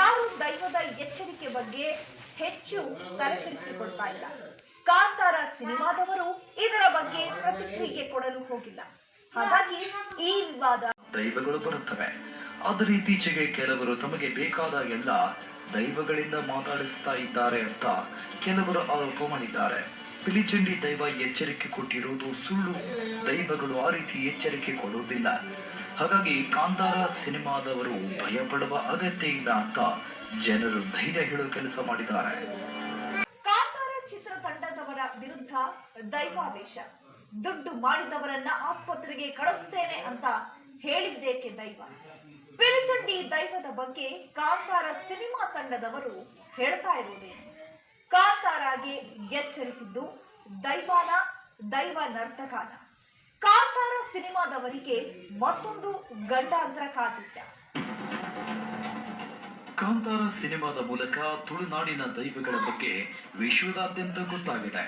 ಯಾರು ದೈವದ ಎಚ್ಚರಿಕೆ ಬಗ್ಗೆ ಹೆಚ್ಚು ತಲೆಕೆಡಿಸಿಕೊಳ್ತಾ ಇಲ್ಲ. ಕಾಂತಾರ ಸಿನಿಮಾದವರು ಇದರ ಬಗ್ಗೆ ಪ್ರತಿಕ್ರಿಯೆ ಕೊಡಲು ಹೋಗಿಲ್ಲ. ಹಾಗಾಗಿ ಈ ವಿವಾದ ದೈವಗಳು ಬರುತ್ತವೆ. ಆದರೆ ಇತ್ತೀಚೆಗೆ ಕೆಲವರು ತಮಗೆ ಬೇಕಾದ ಎಲ್ಲ ದೈವಗಳಿಂದ ಮಾತಾಡಿಸ್ತಾ ಇದ್ದಾರೆ ಅಂತ ಕೆಲವರು ಆರೋಪ ಮಾಡಿದ್ದಾರೆ. ಪಿಲಿಚಂಡಿ ದೈವ ಎಚ್ಚರಿಕೆ ಕೊಟ್ಟಿರುವುದು ಸುಳ್ಳು. ದೈವಗಳು ಆ ರೀತಿ ಎಚ್ಚರಿಕೆ ಕೊಡುವುದಿಲ್ಲ. ಹಾಗಾಗಿ ಕಾಂತಾರ ಸಿನಿಮಾದವರು ಭಯಪಡುವ ಅಗತ್ಯ ಇಲ್ಲ ಅಂತ ಜನರು ಧೈರ್ಯ ಹೇಳೋ ಕೆಲಸ ಮಾಡಿದ್ದಾರೆ. ಕಾಂತಾರ ಚಿತ್ರತಂಡದವರ ವಿರುದ್ಧ ದೈವಾವೇಶ ದುಡ್ಡು ಮಾಡಿದವರನ್ನ ಆಸ್ಪತ್ರೆಗೆ ಕಳಿಸ್ತೇನೆ ಅಂತ ಹೇಳಿದ್ದೇಕೆ ದೈವ? ಪಿಲಿಚಂಡಿ ದೈವದ ಬಗ್ಗೆ ಕಾಂತಾರ ಸಿನಿಮಾ ತಂಡದವರು ಹೇಳ್ತಾ ಇರುವುದೇನು ಕಾಂತಾರಾಗೆ ಎಚ್ಚರಿಸಿದ್ದು ದೈವಾನ, ದೈವ ನರ್ತಕಾನ. ಕಾಂತಾರ ಸಿನಿಮಾದವರಿಗೆ ಮತ್ತೊಂದು ಗಂಡಾಂತರ ಕಾದಿದ್ದ ಕಾಂತಾರ ಸಿನಿಮಾದ ಮೂಲಕ ತುಳುನಾಡಿನ ದೈವಗಳ ಬಗ್ಗೆ ವಿಶ್ವದಾದ್ಯಂತ ಗೊತ್ತಾಗಿದೆ.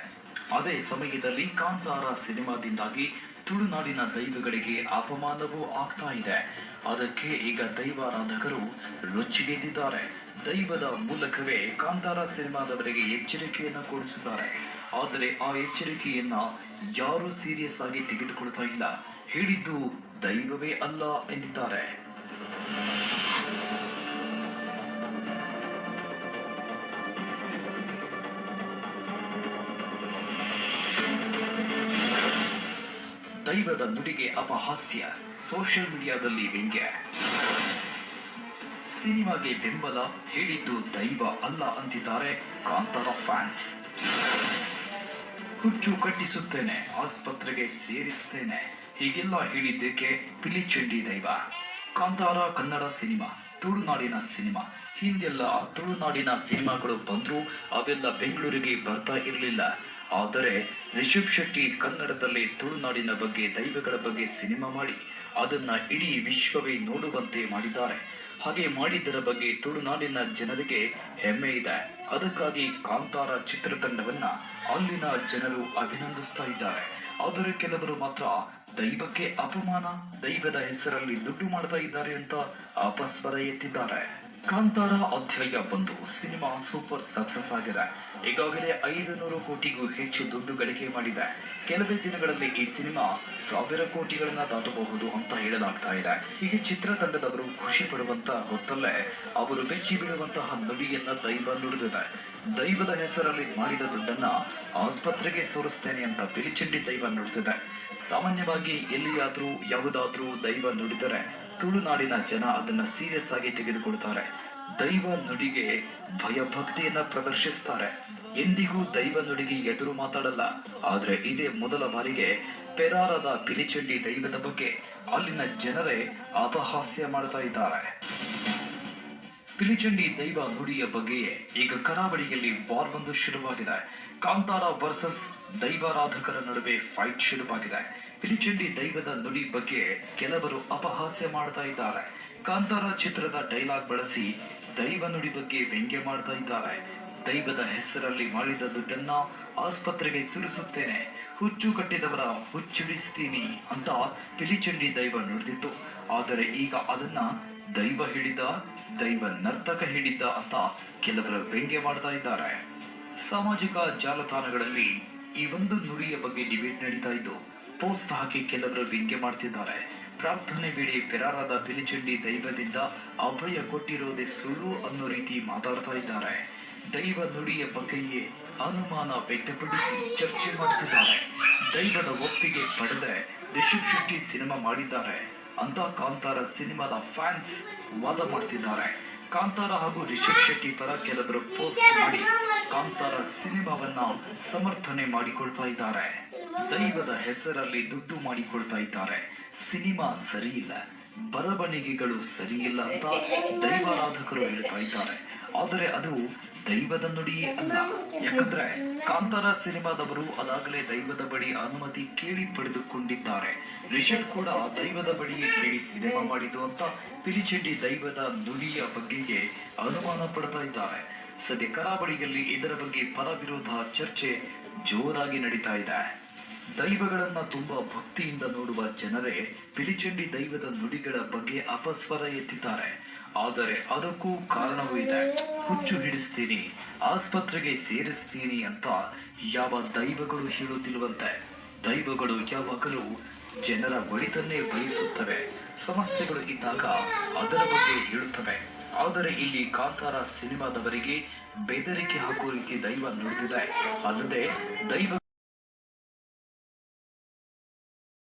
ಅದೇ ಸಮಯದಲ್ಲಿ ಕಾಂತಾರ ಸಿನಿಮಾದಿಂದಾಗಿ ತುಳುನಾಡಿನ ದೈವಗಳಿಗೆ ಅಪಮಾನವೂ ಆಗ್ತಾ ಇದೆ. ಅದಕ್ಕೆ ಈಗ ದೈವಾರಾಧಕರು ರೊಚ್ಚಿಗೆದ್ದಿದ್ದಾರೆ ದೈವದ ಮೂಲಕವೇ ಕಾಂತಾರ ಸಿನಿಮಾದವರಿಗೆ ಎಚ್ಚರಿಕೆಯನ್ನ ಕೊಡಿಸಿದ್ದಾರೆ. ಆದರೆ ಆ ಎಚ್ಚರಿಕೆಯನ್ನ ಯಾರೂ ಸೀರಿಯಸ್ ಆಗಿ ತೆಗೆದುಕೊಳ್ತಾ ಇಲ್ಲ. ಹೇಳಿದ್ದು ದೈವವೇ ಅಲ್ಲ ಎಂದಿದ್ದಾರೆ. ದೈವದ ನುಡಿಗೆ ಅಪಹಾಸ್ಯ ಸೋಷಿಯಲ್ ಮೀಡಿಯಾದಲ್ಲಿ ವ್ಯಂಗ್ಯ. ಸಿನಿಮಾಗೆ ಬೆಂಬಲ ಹೇಳಿದ್ದು ದೈವ ಅಲ್ಲ ಅಂತಿದ್ದಾರೆ ಕಾಂತಾರ ಫ್ಯಾನ್ಸ್ ಹುಚ್ಚು ಕಟ್ಟಿಸುತ್ತೇನೆ, ಆಸ್ಪತ್ರೆಗೆ ಸೇರಿಸ್ತೇನೆ. ಹೀಗೆಲ್ಲ ಹೇಳಿದ್ದಕ್ಕೆ ಪಿಲಿಚಂಡಿ ದೈವ. ಕಾಂತಾರ ಕನ್ನಡ ಸಿನಿಮಾ, ತುಳುನಾಡಿನ ಸಿನಿಮಾ. ಹಿಂದೆಲ್ಲ ತುಳುನಾಡಿನ ಸಿನಿಮಾಗಳು ಬಂದ್ರು ಅವೆಲ್ಲ ಬೆಂಗಳೂರಿಗೆ ಬರ್ತಾ ಇರಲಿಲ್ಲ. ಆದರೆ ರಿಷಬ್ ಶೆಟ್ಟಿ ಕನ್ನಡದಲ್ಲಿ ತುಳುನಾಡಿನ ಬಗ್ಗೆ ದೈವಗಳ ಬಗ್ಗೆ ಸಿನಿಮಾ ಮಾಡಿ. ಅದನ್ನ ಇಡೀ ವಿಶ್ವವೇ ನೋಡುವಂತೆ ಮಾಡಿದ್ದಾರೆ. ಹಾಗೆ ಮಾಡಿದ್ದರ ಬಗ್ಗೆ ತುಳುನಾಡಿನ ಜನರಿಗೆ ಹೆಮ್ಮೆ ಇದೆ. ಅದಕ್ಕಾಗಿ ಕಾಂತಾರ ಚಿತ್ರತಂಡವನ್ನ ಅಲ್ಲಿನ ಜನರು ಅಭಿನಂದಿಸ್ತಾ ಇದ್ದಾರೆ. ಆದರೆ ಕೆಲವರು ಮಾತ್ರ ದೈವಕ್ಕೆ ಅಪಮಾನ, ದೈವದ ಹೆಸರಲ್ಲಿ ದುಡ್ಡು ಮಾಡ್ತಾ ಇದ್ದಾರೆ ಅಂತ ಅಪಸ್ವರ ಎತ್ತಿದ್ದಾರೆ ಕಾಂತಾರ ಅಧ್ಯಾಯ ಬಂದು ಸಿನಿಮಾ ಸೂಪರ್ ಸಕ್ಸಸ್ ಆಗಿದೆ. ಈಗಾಗಲೇ ಐದು ನೂರು ಕೋಟಿಗೂ ಹೆಚ್ಚು ದುಡ್ಡು ಗಳಿಕೆ ಮಾಡಿದೆ. ಕೆಲವೇ ದಿನಗಳಲ್ಲಿ ಈ ಸಿನಿಮಾ ಸಾವಿರ ಕೋಟಿಗಳನ್ನ ದಾಟಬಹುದು ಅಂತ ಹೇಳಲಾಗ್ತಾ ಇದೆ. ಹೀಗೆ ಚಿತ್ರತಂಡದವರು ಖುಷಿ ಪಡುವಂತ ಹೊತ್ತಲ್ಲೇ ಅವರು ಬೆಚ್ಚಿ ಬೀಳುವಂತಹ ನುಡಿಯನ್ನ ದೈವ ನುಡಿದಿದೆ. ದೈವದ ಹೆಸರಲ್ಲಿ ಮಾಡಿದ ದುಡ್ಡನ್ನ ಆಸ್ಪತ್ರೆಗೆ ಸೋರಿಸ್ತೇನೆ ಅಂತ ಬಿಲಿಚಂಡಿ ದೈವ ನುಡಿದಿದೆ. ಸಾಮಾನ್ಯವಾಗಿ ಎಲ್ಲಿಯಾದ್ರೂ ಯಾವುದಾದ್ರೂ ದೈವ ನುಡಿದರೆ ತುಳುನಾಡಿನ ಜನ ಅದನ್ನ ಸೀರಿಯಸ್ ಆಗಿ ತೆಗೆದುಕೊಳ್ತಾರೆ. ದೈವ ನುಡಿಗೆ ಭಯಭಕ್ತಿಯನ್ನ ಪ್ರದರ್ಶಿಸ್ತಾರೆ. ಎಂದಿಗೂ ದೈವ ನುಡಿಗೆ ಎದುರು ಮಾತಾಡಲ್ಲ. ಆದ್ರೆ ಇದೇ ಮೊದಲ ಬಾರಿಗೆ ಪೆರಾರದ ಪಿಲಿಚಂಡಿ ದೈವದ ಬಗ್ಗೆ ಅಲ್ಲಿನ ಜನರೇ ಅಪಹಾಸ್ಯ ಮಾಡ್ತಾ ಇದ್ದಾರೆ. ಪಿಲಿಚಂಡಿ ದೈವ ನುಡಿಯ ಬಗ್ಗೆಯೇ ಈಗ ಕರಾವಳಿಯಲ್ಲಿ ವಾರ್ ಬಂದು ಶುರುವಾಗಿದೆ. ಕಾಂತಾರ ವರ್ಸಸ್ ದೈವಾರಾಧಕರ ನಡುವೆ ಫೈಟ್ ಶುರುವಾಗಿದೆ. ಪಿಲಿಚಂಡಿ ದೈವದ ನುಡಿ ಬಗ್ಗೆ ಕೆಲವರು ಅಪಹಾಸ್ಯ ಮಾಡ್ತಾ ಇದ್ದಾರೆ. ಕಾಂತಾರ ಚಿತ್ರದ ಡೈಲಾಗ್ ಬಳಸಿ ದೈವ ನುಡಿ ಬಗ್ಗೆ ವ್ಯಂಗ್ಯ ಮಾಡ್ತಾ ಇದ್ದಾರೆ. ದೈವದ ಹೆಸರಲ್ಲಿ ಮಾಡಿದ ದುಡ್ಡನ್ನ ಆಸ್ಪತ್ರೆಗೆ ಸುರಿಸುತ್ತೇನೆ. ಹುಚ್ಚು ಕಟ್ಟಿದವರ ಹುಚ್ಚುಡಿಸ್ತೀನಿ ಅಂತ ಪಿಲಿಚಂಡಿ ದೈವ ನುಡಿದಿತ್ತು. ಆದರೆ ಈಗ ಅದನ್ನ ದೈವ ಹೇಳಿದ ದೈವ ನರ್ತಕ ಹಿಡಿದ ಅಂತ ಕೆಲವರು ವ್ಯಂಗ್ಯ ಮಾಡ್ತಾ ಇದ್ದಾರೆ. ಸಾಮಾಜಿಕ ಜಾಲತಾಣಗಳಲ್ಲಿ ಈ ಒಂದು ನುಡಿಯ ಬಗ್ಗೆ ಡಿಬೇಟ್ ನಡೀತಾ ಇದ್ದು, ಪೋಸ್ಟ್ ಹಾಕಿ ಕೆಲವರು ವ್ಯಂಗ್ಯ ಮಾಡ್ತಿದ್ದಾರೆ. ಪ್ರಾರ್ಥನೆ ವೇಳೆ ಪೆರಾರಾದ ಬಿಲಿಚಂಡಿ ದೈವದಿಂದ ಅಭಯ ಕೊಟ್ಟಿರೋದೇ ಸುಳ್ಳು ಅನ್ನೋ ರೀತಿ ಮಾತಾಡ್ತಾ ಇದ್ದಾರೆ. ದೈವ ನುಡಿಯ ಬಗ್ಗೆಯೇ ಅನುಮಾನ ವ್ಯಕ್ತಪಡಿಸಿ ಚರ್ಚೆ ಮಾಡ್ತಿದ್ದಾರೆ. ದೈವದ ಒಪ್ಪಿಗೆ ಪಡೆದೆ ರಿಷಬ್ ಶೆಟ್ಟಿ ಸಿನಿಮಾ ಮಾಡಿದ್ದಾರೆ. ಅಂತ ಕಾಂತಾರ ಸಿನಿಮಾದ ಫ್ಯಾನ್ಸ್ ವಾದ ಮಾಡ್ತಿದ್ದಾರೆ. ಕಾಂತಾರ ಹಾಗೂ ರಿಷಬ್ ಶೆಟ್ಟಿ ಪರ ಕೆಲವರು ಪೋಸ್ಟ್ ಮಾಡಿ ಕಾಂತಾರ ಸಿನಿಮಾವನ್ನ ಸಮರ್ಥನೆ ಮಾಡಿಕೊಳ್ತಾ ಇದ್ದಾರೆ. ದೈವದ ಹೆಸರಲ್ಲಿ ದುಡ್ಡು ಮಾಡಿಕೊಳ್ತಾ ಇದ್ದಾರೆ. ಸಿನಿಮಾ ಸರಿಯಿಲ್ಲ ಬರವಣಿಗೆಗಳು ಸರಿಯಿಲ್ಲ ಅಂತ ದೈವಾರಾಧಕರು ಹೇಳ್ತಾ ಇದ್ದಾರೆ. ಆದರೆ ಅದು ದೈವದ ನುಡಿಯೇ ಅಲ್ಲ. ಯಾಕಂದ್ರೆ ಕಾಂತಾರ ಸಿನಿಮಾದವರು ಅದಾಗಲೇ ದೈವದ ಬಳಿ ಅನುಮತಿ ಕೇಳಿ ಪಡೆದುಕೊಂಡಿದ್ದಾರೆ. ರಿಷಬ್ ಕೂಡ ದೈವದ ಬಳಿಯೇ ಕೇಳಿ ಸಿನಿಮಾ ಮಾಡಿದ್ದು ಅಂತ ಪಿಲಿಚೆಡ್ಡಿ ದೈವದ ನುಡಿಯ ಬಗ್ಗೆ ಅನುಮಾನ ಪಡ್ತಾ ಇದ್ದಾರೆ. ಸದ್ಯ ಕರಾವಳಿಯಲ್ಲಿ ಇದರ ಬಗ್ಗೆ ಪರ ವಿರೋಧ ಚರ್ಚೆ ಜೋರಾಗಿ ನಡೀತಾ ಇದೆ. ದೈವಗಳನ್ನ ತುಂಬಾ ಭಕ್ತಿಯಿಂದ ನೋಡುವ ಜನರೇ ಪಿಲಿಚಂಡಿ ದೈವದ ನುಡಿಗಳ ಬಗ್ಗೆ ಅಪಸ್ವರ ಎತ್ತಿದ್ದಾರೆ. ಆದರೆ ಅದಕ್ಕೂ ಕಾರಣವೂ ಇದೆ. ಹುಚ್ಚು ಹಿಡಿಸ್ತೀನಿ, ಆಸ್ಪತ್ರೆಗೆ ಸೇರಿಸ್ತೀನಿ ಅಂತ ಯಾವ ದೈವಗಳು ಹೇಳುತ್ತಿರುವಂತೆ. ದೈವಗಳು ಯಾವಾಗಲೂ ಜನರ ಒಳಿತನ್ನೇ ಬಯಸುತ್ತವೆ. ಸಮಸ್ಯೆಗಳು ಇದ್ದಾಗ ಅದರ ಬಗ್ಗೆ ಹೇಳುತ್ತವೆ. ಆದರೆ ಇಲ್ಲಿ ಕಾಂತಾರ ಸಿನಿಮಾದವರಿಗೆ ಬೆದರಿಕೆ ಹಾಕುವ ರೀತಿ ದೈವ ನೋಡುತ್ತಿದೆ ಅಲ್ಲದೆ ದೈವ